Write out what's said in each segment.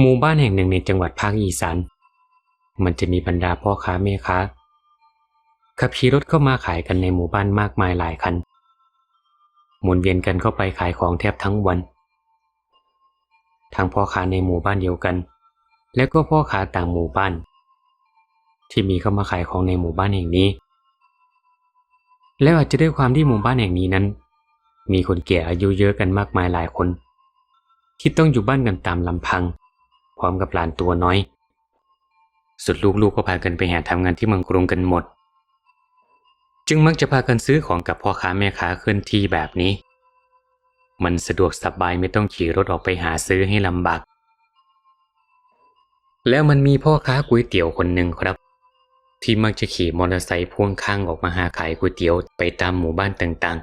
หมู่บ้านแห่งหนึ่งในจังหวัดภาคอีสานมันจะมีบรรดาพ่อค้าแม่ค้าขับขี่รถเข้ามาขายกันในหมู่บ้านมากมายหลายคัน หมุนเวียนกันเข้าไปขายของแทบทั้งวัน ทั้งพ่อค้าในหมู่บ้านเดียวกัน และก็พ่อค้าต่างหมู่บ้าน ที่มีเข้ามาขายของในหมู่บ้านแห่งนี้ แล้วอาจจะด้วยความที่หมู่บ้านแห่งนี้นั้น มีคนแก่อายุเยอะกันมากมายหลายคน ที่ต้องอยู่บ้านกันตามลำพัง ร้อมกับหลานตัวน้อย สุดลูกๆก็พากันไปแห่ทำงานที่เมืองกรุงกันหมด จึงมักจะพากันซื้อของกับพ่อค้าแม่ค้าเคลื่อนที่แบบนี้ มันสะดวกสบายไม่ต้องขี่รถออกไปหาซื้อให้ลำบาก แล้วมันมีพ่อค้าก๋วยเตี๋ยวคนหนึ่งครับ ที่มักจะขี่มอเตอร์ไซค์พ่วงข้างออกมาหาขายก๋วยเตี๋ยวไปตามหมู่บ้านต่าง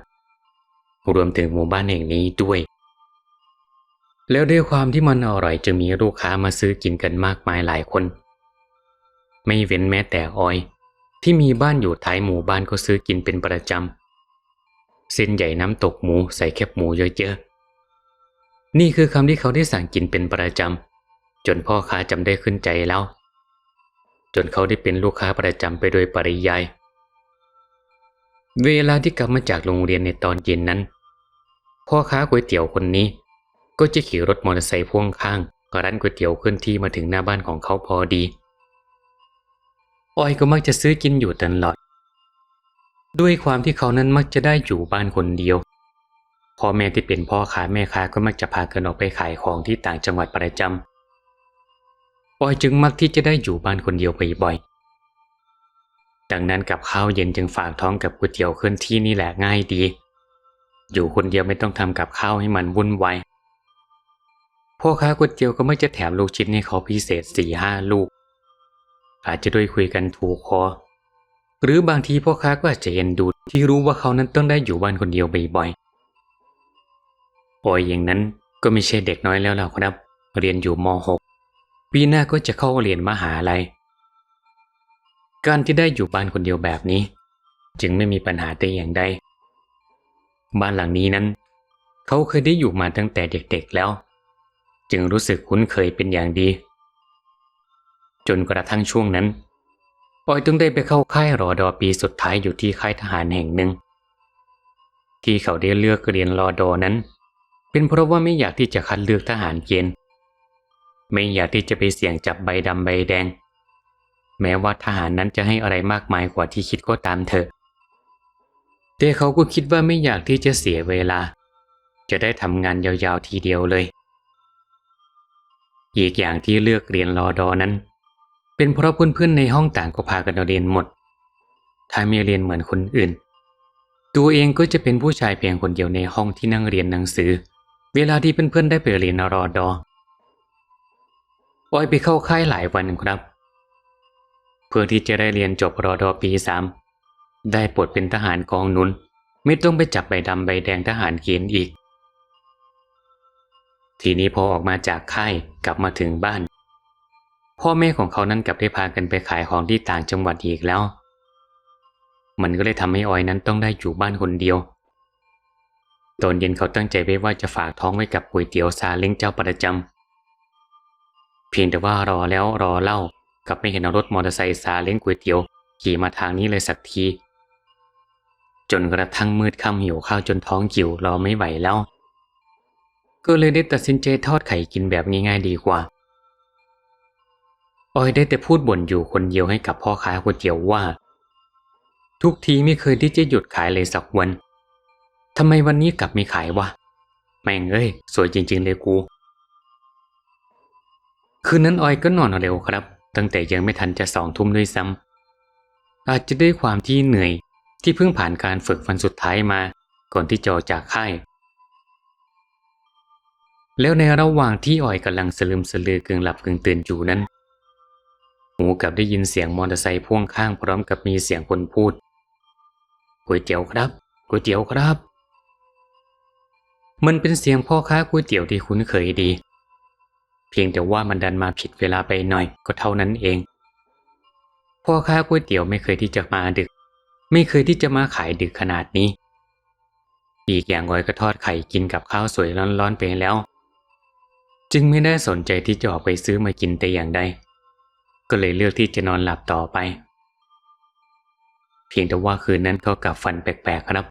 ๆ รวมถึงหมู่บ้านแห่งนี้ด้วย แล้วด้วยความที่มันอร่อยจะมีลูกค้ามาซื้อกินกันมากมายหลายคน ไม่เว้นแม้แต่ออย ที่มีบ้านอยู่ท้ายหมู่บ้านก็ซื้อกินเป็นประจำเส้นใหญ่น้ำตกหมูใส่แคบหมูเยอะๆ นี่คือคำที่เขาได้สั่งกินเป็นประจำจนพ่อค้าจำได้ขึ้นใจแล้ว จนเขาได้เป็นลูกค้าประจำไปโดยปริยายเวลาที่กลับมาจากโรงเรียนในตอนเย็นนั้น พ่อค้าก๋วยเตี๋ยวคนนี้ ก็จะขี่รถมอเตอร์ไซค์พ่วงข้างร้านก๋วยเตี๋ยวเคลื่อนที่มาถึงหน้าบ้านของเขาพอดีออยก็มักจะซื้อกินอยู่ตลอด ด้วยความที่เขานั้นมักจะได้อยู่บ้านคนเดียว พ่อแม่ที่เป็นพ่อค้าแม่ค้าก็มักจะพากันออกไปขายของที่ต่างจังหวัดประจำออยจึงมักที่จะได้อยู่บ้านคนเดียวบ่อยๆดังนั้นกับข้าวเย็นจึงฝากท้องกับก๋วยเตี๋ยวเคลื่อนที่นี่แหละง่ายดี อยู่คนเดียวไม่ต้องทำกับข้าวให้มันวุ่นวาย พ่อค้าก๋วยเตี๋ยวก็ไมักจะแถมลูกชิ้นให้เขาพิเศษสี่ห้าลูก อาจจะด้วยคุยกันถูกคอหรือบางทีพ่อค้าก็อาจจะเอ็นดูที่รู้ว่าเขานั้นต้องได้อยู่บ้านคนเดียวบ่อยๆปอยอย่างนั้นก็ไม่ใช่เด็กน้อยแล้วล่ะครับ เรียนอยู่ม .6 ปีหน้าก็จะเข้าเรียนมหาลัยการที่ได้อยู่บ้านคนเดียวแบบนี้ จึงไม่มีปัญหาแต่อย่างใดบ้านหลังนี้นั้น เขาเคยได้อยู่มาตั้งแต่เด็กๆแล้ว จึงรู้สึกคุ้นเคยเป็นอย่างดี จนกระทั่งช่วงนั้น ปอยต้องได้ไปเข้าค่ายรอดอปีสุดท้ายอยู่ที่ค่ายทหารแห่งหนึ่ง ที่เขาได้เลือกเรียนรอดอนั้น เป็นเพราะว่าไม่อยากที่จะคัดเลือกทหารเกณฑ์ไม่อยากที่จะไปเสี่ยงจับใบดำใบแดง แม้ว่าทหารนั้นจะให้อะไรมากมายกว่าที่คิดก็ตามเถอะแต่เขาก็คิดว่าไม่อยากที่จะเสียเวลา จะได้ทำงานยาวๆทีเดียวเลย อีกอย่างที่เลือกเรียนรอดอนั้น เป็นเพราะเพื่อนๆในห้องต่างก็พากันเรียนหมด ถ้าไม่เรียนเหมือนคนอื่น ตัวเองก็จะเป็นผู้ชายเพียงคนเดียวในห้องที่นั่งเรียนหนังสือ เวลาที่เพื่อนๆได้ไปเรียนรอดอปอยไปเข้าค่ายหลายวันครับ เพื่อที่จะได้เรียนจบรอดอปีสามได้ปลดเป็นทหารกองหนุน ไม่ต้องไปจับใบดำใบแดงทหารเกณฑ์อีก ทีนี้พอออกมาจากค่ายกลับมาถึงบ้าน พ่อแม่ของเขานั้นกลับได้พากันไปขายของที่ต่างจังหวัดอีกแล้ว มันก็เลยทำให้ออยนั้นต้องได้อยู่บ้านคนเดียว ตอนเย็นเขาตั้งใจไว้ว่าจะฝากท้องไว้กับก๋วยเตี๋ยวซาเล้งเจ้าประจำเพียงแต่ว่ารอแล้วรอเล่ากลับไม่เห็นรถมอเตอร์ไซค์ซาเล้งก๋วยเตี๋ยวขี่มาทางนี้เลยสักทีจนกระทั่งมืดค่ำหิวข้าวจนท้องจิ๋วรอไม่ไหวแล้ว ก็เลยได้ตัดสินใจทอดไข่กินแบบง่ายๆดีกว่า ออยได้แต่พูดบ่นอยู่คนเดียวให้กับพ่อค้าก๋วยเตี๋ยวว่า ทุกทีไม่เคยที่จะหยุดขายเลยสักวันทำไมวันนี้กลับไม่ขายวะแม่งเอ้ยสวยจริงๆเลยกู คืนนั้นออยก็นอนเร็วครับ ตั้งแต่ยังไม่ทันจะสองทุ่มด้วยซ้ำอาจจะด้วยความที่เหนื่อยที่เพิ่งผ่านการฝึกวันสุดท้ายมา ก่อนที่จะอจากค่าย แล้วในระหว่างที่อ่อยกำลังสลืมสลือกึ่งหลับกึ่งตื่นอยู่นั้น หูกลับได้ยินเสียงมอเตอร์ไซค์พ่วงข้างพร้อมกับมีเสียงคนพูดก๋วยเตี๋ยวครับก๋วยเตี๋ยวครับ มันเป็นเสียงพ่อค้าก๋วยเตี๋ยวที่คุ้นเคยดี เพียงแต่ว่ามันดันมาผิดเวลาไปหน่อยก็เท่านั้นเอง พ่อค้าก๋วยเตี๋ยวไม่เคยที่จะมาดึก ไม่เคยที่จะมาขายดึกขนาดนี้ อีกอย่างออยก็ทอดไข่กินกับข้าวสวยร้อนๆไปแล้ว จึงไม่ได้สนใจที่จะออกไปซื้อมากินแต่อย่างใด ก็เลยเลือกที่จะนอนหลับต่อไป เพียงแต่ว่าคืนนั้นเขากลับฝันแปลกๆครับ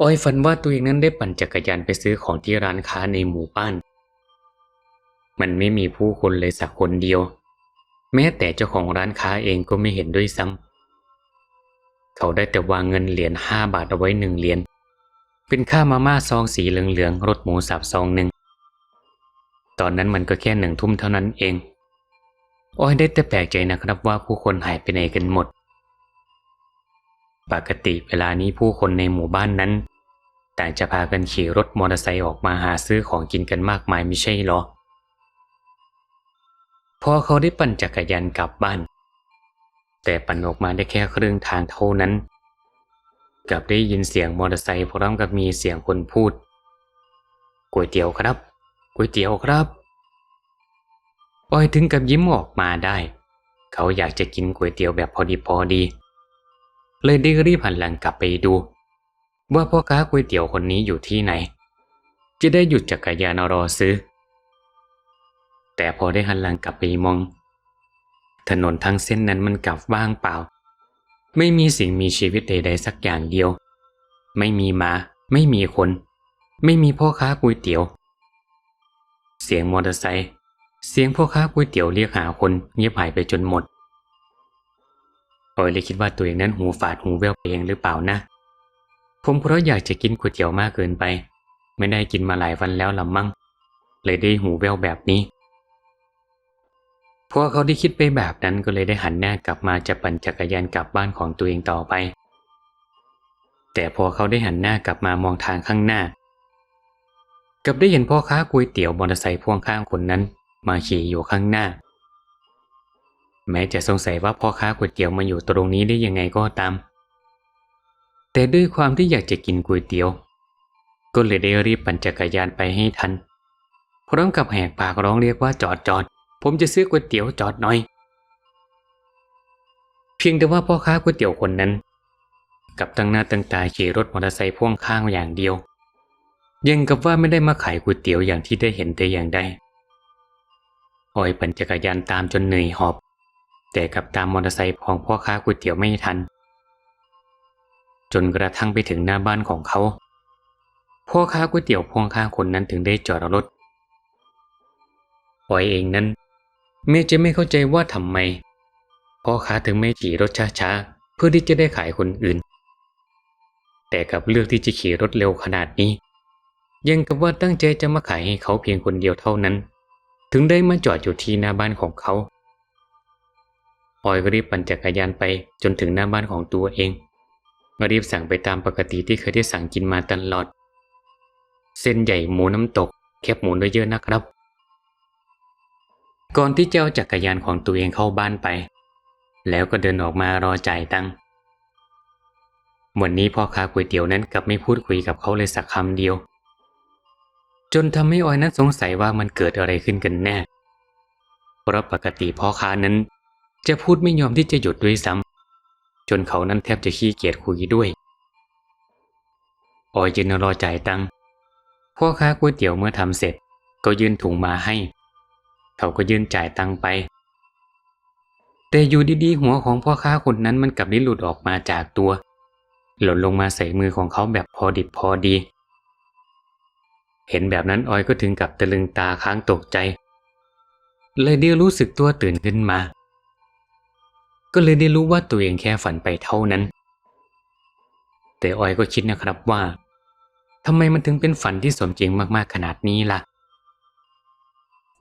ออยฝันว่าตัวเองนั้นได้ปั่นจักรยานไปซื้อของที่ร้านค้าในหมู่บ้าน มันไม่มีผู้คนเลยสักคนเดียว แม้แต่เจ้าของร้านค้าเองก็ไม่เห็นด้วยซ้ำ เขาได้แต่วางเงินเหรียญห้าบาทเอาไว้หนึ่งเหรียญเป็นค่ามาม่าซองสีเหลืองๆรสหมูสับซองหนึ่ง ตอนนั้นมันก็แค่หนึ่งทุ่มเท่านั้นเองออยได้แต่แปลกใจนะครับว่าผู้คนหายไปไหนกันหมด ปกติเวลานี้ผู้คนในหมู่บ้านนั้น ต่างจะพากันขี่รถมอเตอร์ไซค์ออกมาหาซื้อของกินกันมากมายไม่ใช่หรอ พอเขาได้ปั่นจักรยานกลับบ้าน แต่ปั่นออกมาได้แค่ครึ่งทางเท่านั้นกลับได้ยินเสียงมอเตอร์ไซค์พร้อมกับมีเสียงคนพูดก๋วยเตี๋ยวครับ ก๋วยเตี๋ยวครับออยถึงกับยิ้มออกมาได้ เขาอยากจะกินก๋วยเตี๋ยวแบบพอดีพอดี เลยได้รีบหันหลังกลับไปดู ว่าพ่อค้าก๋วยเตี๋ยวคนนี้อยู่ที่ไหน จะได้หยุดจักรยานรอซื้อ แต่พอได้หันหลังกลับไปมอง ถนนทั้งเส้นนั้นมันกลับว่างเปล่า ไม่มีสิ่งมีชีวิตใดๆสักอย่างเดียว ไม่มีมา ไม่มีคน ไม่มีพ่อค้าก๋วยเตี๋ยว เสียงมอเตอร์ไซค์ เสียงพ่อค้าก๋วยเตี๋ยวเรียกหาคนเงียบหายไปจนหมดออยเลยคิดว่าตัวเองนั้นหูฝาดหูแว่วเองหรือเปล่านะ ผมเพราะอยากจะกินก๋วยเตี๋ยวมากเกินไป ไม่ได้กินมาหลายวันแล้วลำมั่ง เลยได้หูแว่วแบบนี้ พอเขาได้คิดไปแบบนั้นก็เลยได้หันหน้ากลับมาจะปั่นจักรยานกลับบ้านของตัวเองต่อไป แต่พอเขาได้หันหน้ากลับมามองทางข้างหน้า กับได้เห็นพ่อค้าก๋วยเตี๋ยวมอเตอร์ไซค์พ่วงข้างคนนั้น มาขี่อยู่ข้างหน้า แม้จะสงสัยว่าพ่อค้าก๋วยเตี๋ยวมาอยู่ตรงนี้ได้ยังไงก็ตาม แต่ด้วยความที่อยากจะกินก๋วยเตี๋ยว ก็เลยได้รีบปั่นจักรยานไปให้ทันพร้อมกับแหกปากร้องเรียกว่าจอดจอด ผมจะซื้อก๋วยเตี๋ยวจอดหน่อย เพียงแต่ว่าพ่อค้าก๋วยเตี๋ยวคนนั้น กับตั้งหน้าตั้งตาขี่รถมอเตอร์ไซค์พ่วงข้างอย่างเดียว ยังกับว่าไม่ได้มาขายก๋วยเตี๋ยวอย่างที่ได้เห็นแต่อย่างใดออยปั่นจักรยานตามจนเหนื่อยหอบ แต่กับตามมอเตอร์ไซค์ของพ่อค้าก๋วยเตี๋ยวไม่ทัน จนกระทั่งไปถึงหน้าบ้านของเขาพ่อค้าก๋วยเตี๋ยวพ่วงข้างคนนั้นถึงได้จอดรถออยเองนั้นแม้จะไม่เข้าใจว่าทำไมพ่อค้าถึงไม่ขี่รถช้าๆเพื่อที่จะได้ขายคนอื่น แต่กับเลือกที่จะขี่รถเร็วขนาดนี้ ยังกับว่าตั้งใจจะมาขายให้เขาเพียงคนเดียวเท่านั้น ถึงได้มาจอดอยู่ที่หน้าบ้านของเขาออยก็รีบปั่นจักรยานไปจนถึงหน้าบ้านของตัวเองรีบสั่งไปตามปกติที่เคยได้สั่งกินมาตลอด เส้นใหญ่หมูน้ำตก แคบหมูด้วยเยอะนะครับ ก่อนที่เจะเอาจักรยานของตัวเองเข้าบ้านไป แล้วก็เดินออกมารอจ่ายตังค์วันนี้พ่อค้าก๋วยเตี๋ยวนั้นกลับไม่พูดคุยกับเขาเลยสักคำเดียว จนทำให้ออยนั้นสงสัยว่ามันเกิดอะไรขึ้นกันแน่ เพราะปกติพ่อค้านั้น จะพูดไม่ยอมที่จะหยุดด้วยซ้ำจนเขานั้นแทบจะขี้เกียจคุยด้วย ออยยืนรอจ่ายตังค์พ่อค้าก๋วยเตี๋ยวเมื่อทำเสร็จ ก็ยื่นถุงมาให้ เขาก็ยื่นจ่ายตังค์ไป แต่อยู่ดีๆหัวของพ่อค้าคนนั้นมันกลับได้หลุดออกมาจากตัว หล่นลงมาใส่มือของเขาแบบพอดิบพอดี เห็นแบบนั้นออยก็ถึงกับตะลึงตาค้างตกใจ เลยได้รู้สึกตัวตื่นขึ้นมา ก็เลยได้รู้ว่าตัวเองแค่ฝันไปเท่านั้น แต่ออยก็คิดนะครับว่าทำไมมันถึงเป็นฝันที่สมจริงมากๆขนาดนี้ล่ะ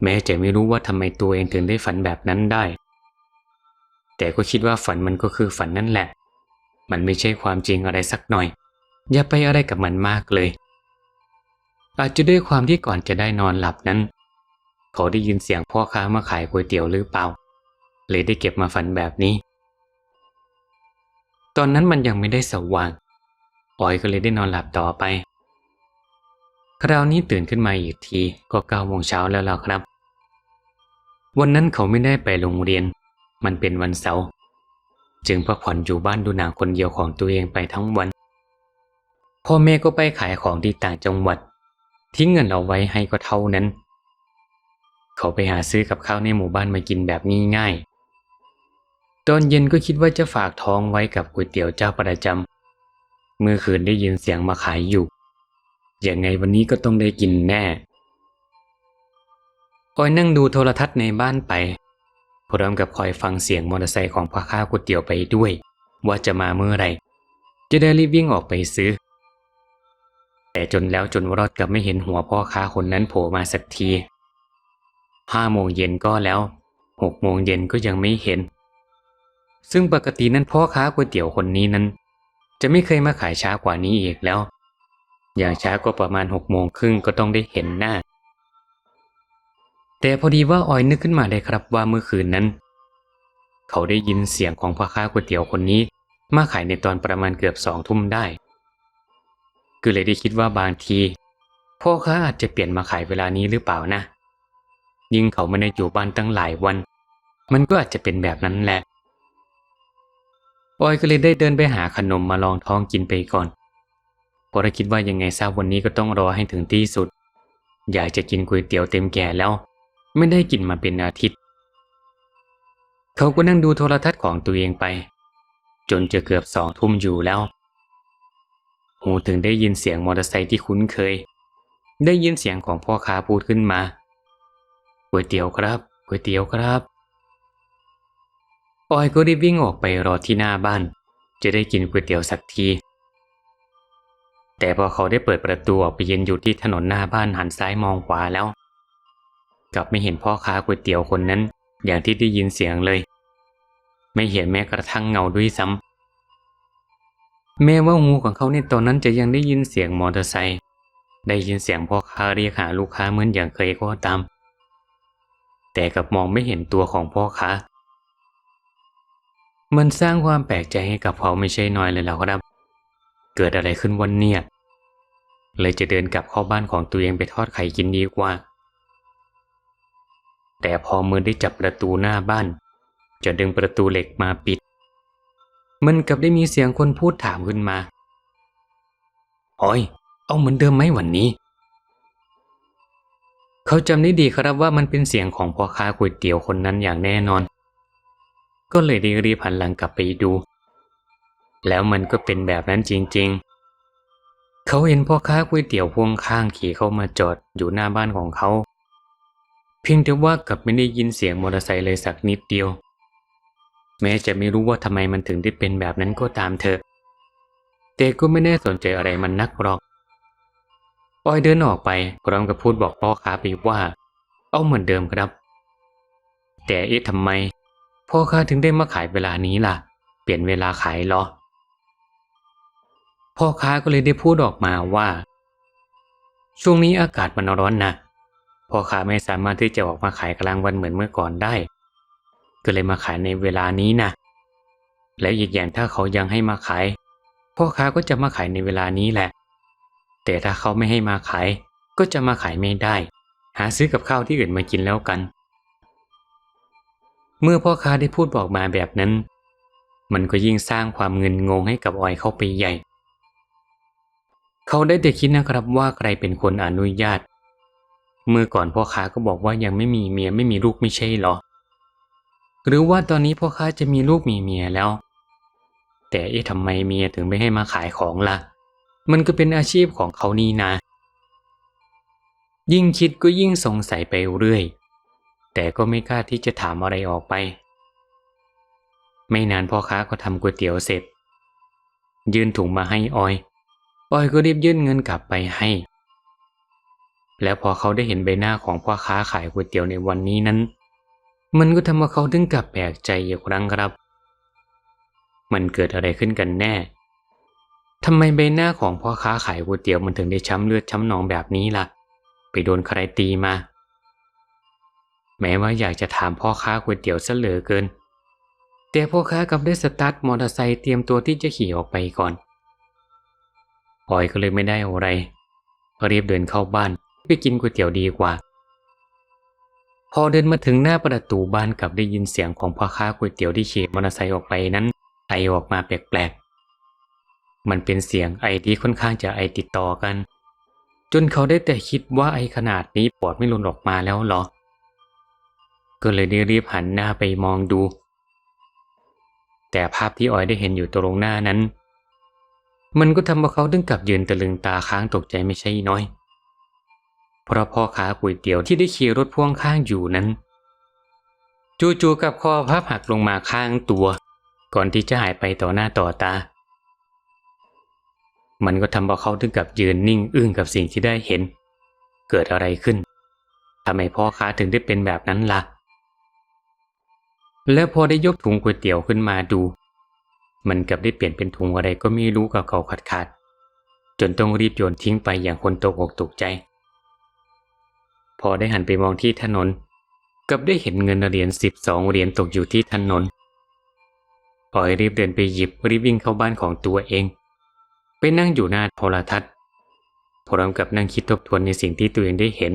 แม้จะไม่รู้ว่าทำไมตัวเองถึงได้ฝันแบบนั้นได้ แต่ก็คิดว่าฝันมันก็คือฝันนั่นแหละ มันไม่ใช่ความจริงอะไรสักหน่อย อย่าไปอะไรกับมันมากเลย อาจจะด้วยความที่ก่อนจะได้นอนหลับนั้น เขาได้ยินเสียงพ่อค้ามาขายก๋วยเตี๋ยวหรือเปล่า เลยได้เก็บมาฝันแบบนี้ ตอนนั้นมันยังไม่ได้สว่างออยก็เลยได้นอนหลับต่อไป คราวนี้ตื่นขึ้นมาอีกทีก็เก้าโมงเช้าแล้วล่ะครับ วันนั้นเขาไม่ได้ไปโรงเรียน มันเป็นวันเสาร์จึงพักผ่อนอยู่บ้านดูหนังคนเดียวของตัวเองไปทั้งวัน พ่อแม่ก็ไปขายของที่ต่างจังหวัด ทิ้งเงินเอาไว้ให้ก็เท่านั้น เขาไปหาซื้อกับข้าวในหมู่บ้านมากินแบบง่ายๆ ตอนเย็นก็คิดว่าจะฝากท้องไว้กับก๋วยเตี๋ยวเจ้าประจำเมื่อคืนได้ยินเสียงมาขายอยู่ยังไงวันนี้ก็ต้องได้กินแน่ออยนั่งดูโทรทัศน์ในบ้านไปพร้อมกับคอยฟังเสียงมอเตอร์ไซค์ของพ่อค้าก๋วยเตี๋ยวไปด้วย ว่าจะมาเมื่อไหร่จะได้รีบวิ่งออกไปซื้อ แต่จนแล้วจนรอดกับไม่เห็นหัวพ่อค้าคนนั้นโผล่มาสักทีห้าโมงเย็นก็แล้วหกโมงเย็นก็ยังไม่เห็น ซึ่งปกตินั้นพ่อค้าก๋วยเตี๋ยวคนนี้นั้น จะไม่เคยมาขายช้ากว่านี้อีกแล้ว อย่างช้าก็ประมาณหกโมงครึ่งก็ต้องได้เห็นหน้า แต่พอดีว่าออยนึกขึ้นมาได้ครับว่าเมื่อคืนนั้น เขาได้ยินเสียงของพ่อค้าก๋วยเตี๋ยวคนนี้ มาขายในตอนประมาณเกือบสองทุ่มได้ ก็เลยได้คิดว่าบางที พ่อค้าอาจจะเปลี่ยนมาขายเวลานี้หรือเปล่านะ ยิ่งเขาไม่ได้อยู่บ้านตั้งหลายวัน มันก็อาจจะเป็นแบบนั้นแหละออยก็เลยได้เดินไปหาขนมมาลองท้องกินไปก่อนเพราะคิดว่ายังไงทราบวันนี้ก็ต้องรอให้ถึงที่สุด อยากจะกินก๋วยเตี๋ยวเต็มแก่แล้ว ไม่ได้กินมาเป็นอาทิตย์ เขาก็นั่งดูโทรทัศน์ของตัวเองไป จนจะเกือบสองทุ่มอยู่แล้ว หูถึงได้ยินเสียงมอเตอร์ไซค์ที่คุ้นเคย ได้ยินเสียงของพ่อค้าพูดขึ้นมาก๋วยเตี๋ยวครับก๋วยเตี๋ยวครับออยก็ได้วิ่งออกไปรอที่หน้าบ้าน จะได้กินก๋วยเตี๋ยวสักที แต่พอเขาได้เปิดประตูออกไปยืนอยู่ที่ถนนหน้าบ้านหันซ้ายมองขวาแล้ว กลับไม่เห็นพ่อค้าก๋วยเตี๋ยวคนนั้น อย่างที่ได้ยินเสียงเลย ไม่เห็นแม้กระทั่งเงาด้วยซ้ำ แม้ว่าหูของเขาในตอนนั้นจะยังได้ยินเสียงมอเตอร์ไซค์ได้ยินเสียงพ่อค้าเรียกหาลูกค้าเหมือนอย่างเคยก็ตาม แต่กับมองไม่เห็นตัวของพ่อค้า มันสร้างความแปลกใจให้กับเขาไม่ใช่น้อยเลยแล้วครับ เกิดอะไรขึ้นวันเนี่ย เลยจะเดินกลับเข้าบ้านของตัวเองไปทอดไข่กินดีกว่า แต่พอมือได้จับประตูหน้าบ้าน จะดึงประตูเหล็กมาปิด มันกลับได้มีเสียงคนพูดถามขึ้นมาโอ้ย เอาเหมือนเดิมไหมวันนี้ เขาจำได้ดีครับว่ามันเป็นเสียงของพ่อค้าก๋วยเตี๋ยวคนนั้นอย่างแน่นอน ก็เลยได้รีบหันหลังกลับไปดู แล้วมันก็เป็นแบบนั้นจริง ๆ เขาเห็นพ่อค้าก๋วยเตี๋ยวพ่วงข้างขี่เข้ามาจอดอยู่หน้าบ้านของเขา เพียงแต่ว่ากลับไม่ได้ยินเสียงมอเตอร์ไซค์เลยสักนิดเดียว แม้จะไม่รู้ว่าทำไมมันถึงได้เป็นแบบนั้นก็ตามเถอะแต่ก็ไม่ได้สนใจอะไรมันนักหรอกปอยเดินออกไปพร้อมกับพูดบอกพ่อค้าไปว่า เอาเหมือนเดิมครับ แต่เอ๊ะทำไม พ่อค้าถึงได้มาขายเวลานี้ล่ะ เปลี่ยนเวลาขายหรอ พ่อค้าก็เลยได้พูดออกมาว่า ช่วงนี้อากาศมันร้อนนะพ่อค้าไม่สามารถที่จะออกมาขายกลางวันเหมือนเมื่อก่อนได้ ก็เลยมาขายในเวลานี้นะแล้วอีกอย่างถ้าเขายังให้มาขาย พ่อค้าก็จะมาขายในเวลานี้แหละ แต่ถ้าเขาไม่ให้มาขาย ก็จะมาขายไม่ได้ หาซื้อกับข้าวที่อื่นมากินแล้วกัน เมื่อพ่อค้าได้พูดบอกมาแบบนั้น มันก็ยิ่งสร้างความเงินงงให้กับออยเข้าไปใหญ่ เขาได้แต่คิดนะครับว่าใครเป็นคนอนุญาต เมื่อก่อนพ่อค้าก็บอกว่ายังไม่มีเมียไม่มีลูกไม่ใช่หรอ หรือว่าตอนนี้พ่อค้าจะมีลูกมีเมียแล้ว แต่เอ๊ะทำไมเมียถึงไม่ให้มาขายของล่ะ มันก็เป็นอาชีพของเขานี่นะ ยิ่งคิดก็ยิ่งสงสัยไปเรื่อย แต่ก็ไม่กล้าที่จะถามอะไรออกไป ไม่นานพ่อค้าก็ทำก๋วยเตี๋ยวเสร็จ ยื่นถุงมาให้ออย ออยก็รีบยื่นเงินกลับไปให้ แล้วพอเขาได้เห็นใบหน้าของพ่อค้าขายก๋วยเตี๋ยวในวันนี้นั้น มันก็ทำให้เขาถึงกับแปลกใจอีกครั้งครับ มันเกิดอะไรขึ้นกันแน่ทำไมใบหน้าของพ่อค้าขายก๋วยเตี๋ยวมันถึงได้ช้ำเลือดช้ำหนองแบบนี้ล่ะ ไปโดนใครตีมา แม้ว่าอยากจะถามพ่อค้าก๋วยเตี๋ยวซะเหลือเกิน แต่พ่อค้ากับได้สตาร์ทมอเตอร์ไซค์เตรียมตัวที่จะขี่ออกไปก่อนออยก็เลยไม่ได้อะไรรีบเดินเข้าบ้านไปกินก๋วยเตี๋ยวดีกว่า พอเดินมาถึงหน้าประตูบ้านกลับได้ยินเสียงของพ่อค้าก๋วยเตี๋ยวที่ขี่มอเตอร์ไซค์ออกไปนั้นไอออกมาแปลกๆ มันเป็นเสียงไอที่ค่อนข้างจะไอติดต่อกัน จนเขาได้แต่คิดว่าไอขนาดนี้ปอดไม่หลุดออกมาแล้วหรอ ก็เลยได้รีบหันหน้าไปมองดู แต่ภาพที่ออยได้เห็นอยู่ตรงหน้านั้น มันก็ทำให้เขาถึงกับยืนตะลึงตาค้างตกใจไม่ใช่น้อย เพราะพ่อค้าก๋วยเตี๋ยวที่ได้ขี่รถพ่วงข้างอยู่นั้น จู่ๆกับคอพับหักลงมาข้างตัว ก่อนที่จะหายไปต่อหน้าต่อตา มันก็ทำให้เขาถึงกับยืนนิ่งอึ้งกับสิ่งที่ได้เห็น เกิดอะไรขึ้นทำไมพ่อค้าถึงได้เป็นแบบนั้นล่ะ แล้วพอได้ยกถุงก๋วยเตี๋ยวขึ้นมาดู มันกลับได้เปลี่ยนเป็นถุงอะไรก็ไม่รู้กับเขาขาดขาดจนต้องรีบโยนทิ้งไปอย่างคนตกอกตกใจ อได้หันไปมองที่ถนน กับได้เห็นเงินเหรียญสิบสองเหรียญตกอยู่ที่ถนนออยรีบเดินไปหยิบรีบวิ่งเข้าบ้านของตัวเอง ไปนั่งอยู่หน้าโทรทัศน์พร้อมกับนั่งคิดทบทวนในสิ่งที่ตัวเองได้เห็น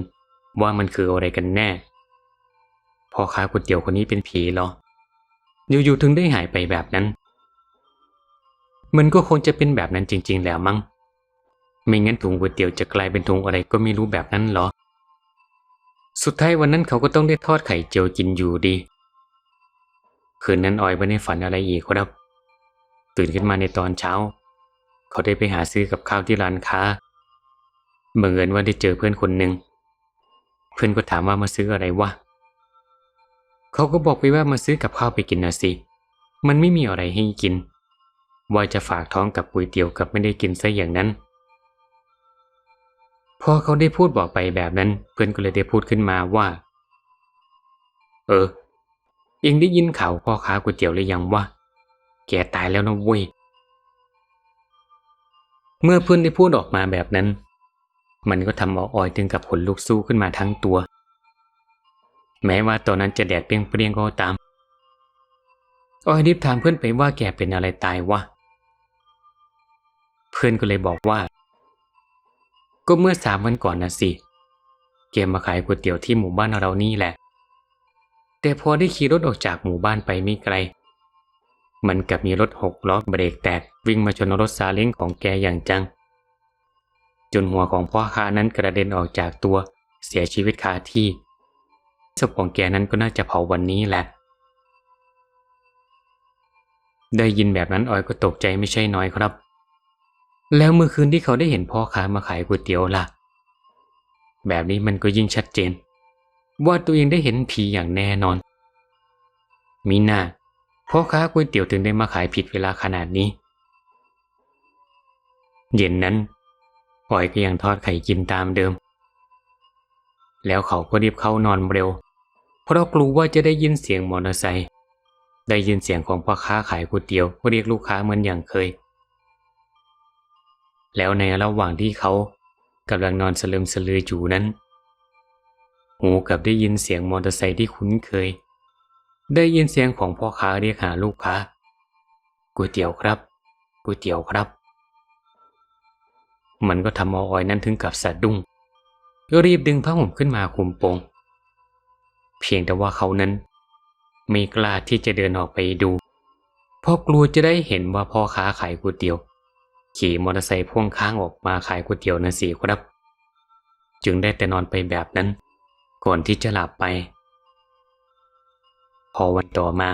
ว่ามันคืออะไรกันแน่พ่อค้าก๋วยเตี๋ยวคนนี้เป็นผีเหรอ อยู่ๆถึงได้หายไปแบบนั้น มันก็คงจะเป็นแบบนั้นจริง ๆ แล้วมั้งไม่งั้นถุงก๋วยเตี๋ยวจะกลายเป็นถุงอะไรก็ไม่รู้แบบนั้นเหรอ สุดท้ายวันนั้นเขาก็ต้องได้ทอดไข่เจียวกินอยู่ดี คืนนั้นออยไม่ได้ฝันอะไรอีกครับ ตื่นขึ้นมาในตอนเช้า เขาได้ไปหาซื้อกับข้าวที่ร้านค้าบังเอิญว่าได้เจอเพื่อนคนหนึ่ง เพื่อนก็ถามว่ามาซื้ออะไรวะ เขาก็บอกไปว่ามาซื้อกับข้าวไปกินนะสิ มันไม่มีอะไรให้กิน ว่าจะฝากท้องกับก๋วยเตี๋ยวกับไม่ได้กินซะอย่างนั้น พอเขาได้พูดบอกไปแบบนั้น เพื่อนก็เลยได้พูดขึ้นมาว่า เออเองได้ยินข่าวพ่อค้าก๋วยเตี๋ยวหรือยังว่าแกตายแล้วนะเว้ยเมื่อเพื่อนได้พูดออกมาแบบนั้น มันก็ทำเอาออยถึงกับขนลุกสู้ขึ้นมาทั้งตัว แม้ว่าตอนนั้นจะแดดเปรี้ยงๆก็ตามออยรีบถามเพื่อนไปว่าแกเป็นอะไรตายวะ เพื่อนก็เลยบอกว่า ก็เมื่อสามวันก่อนนะสิแกมาขายก๋วยเตี๋ยวที่หมู่บ้านเรานี่แหละ แต่พอได้ขี่รถออกจากหมู่บ้านไปไม่ไกล มันกลับมีรถหกล้อเบรกแตกวิ่งมาชนรถซาเล้งของแกอย่างจัง จนหัวของพ่อค้านั้นกระเด็นออกจากตัวเสียชีวิตคาที่ศพของแกนั้นก็น่าจะเผาวันนี้แหละ ได้ยินแบบนั้นออยก็ตกใจไม่ใช่น้อยครับ แล้วเมื่อคืนที่เขาได้เห็นพ่อค้ามาขายก๋วยเตี๋ยวล่ะ แบบนี้มันก็ยิ่งชัดเจน ว่าตัวเองได้เห็นผีอย่างแน่นอน มีหน้าพ่อค้าก๋วยเตี๋ยวถึงได้มาขายผิดเวลาขนาดนี้ เย็นนั้นออยก็ยังทอดไข่กินตามเดิม แล้วเขาก็รีบเข้านอนเร็ว เพราะกลัวว่าจะได้ยินเสียงมอเตอร์ไซค์ได้ยินเสียงของพ่อค้าขายก๋วยเตี๋ยวเรียกลูกค้าเหมือนอย่างเคย แล้วในระหว่างที่เขากำลังนอนสลืมสลืออยู่นั้น หูกับได้ยินเสียงมอเตอร์ไซค์ที่คุ้นเคย ได้ยินเสียงของพ่อค้าเรียกหาลูกค้าก๋วยเตี๋ยวครับก๋วยเตี๋ยวครับ มันก็ทำเอาออยนั้นถึงกับสะดุ้งรีบดึงผ้าห่มขึ้นมาคุมโปง เพียงแต่ว่าเขานั้นไม่กล้าที่จะเดินออกไปดู เพราะกลัวจะได้เห็นว่าพ่อค้าขายก๋วยเตี๋ยว ขี่มอเตอร์ไซค์พ่วงข้างออกมาขายก๋วยเตี๋ยวนั่นสิครับ จึงได้แต่นอนไปแบบนั้น ก่อนที่จะหลับไป พอวันต่อมา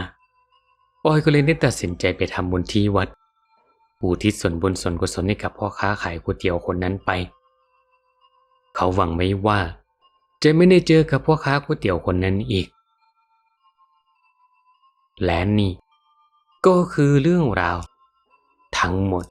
ออยก็เลยได้ตัดสินใจไปทำบุญที่วัดอุทิศส่วนบุญส่วนกุศลให้กับพ่อค้าขายก๋วยเตี๋ยวคนนั้นไป เขาหวังไว้ว่า จะไม่ได้เจอกับพ่อค้าก๋วยเตี๋ยวคนนั้นอีก และนี่ ก็คือเรื่องราว ทั้งหมด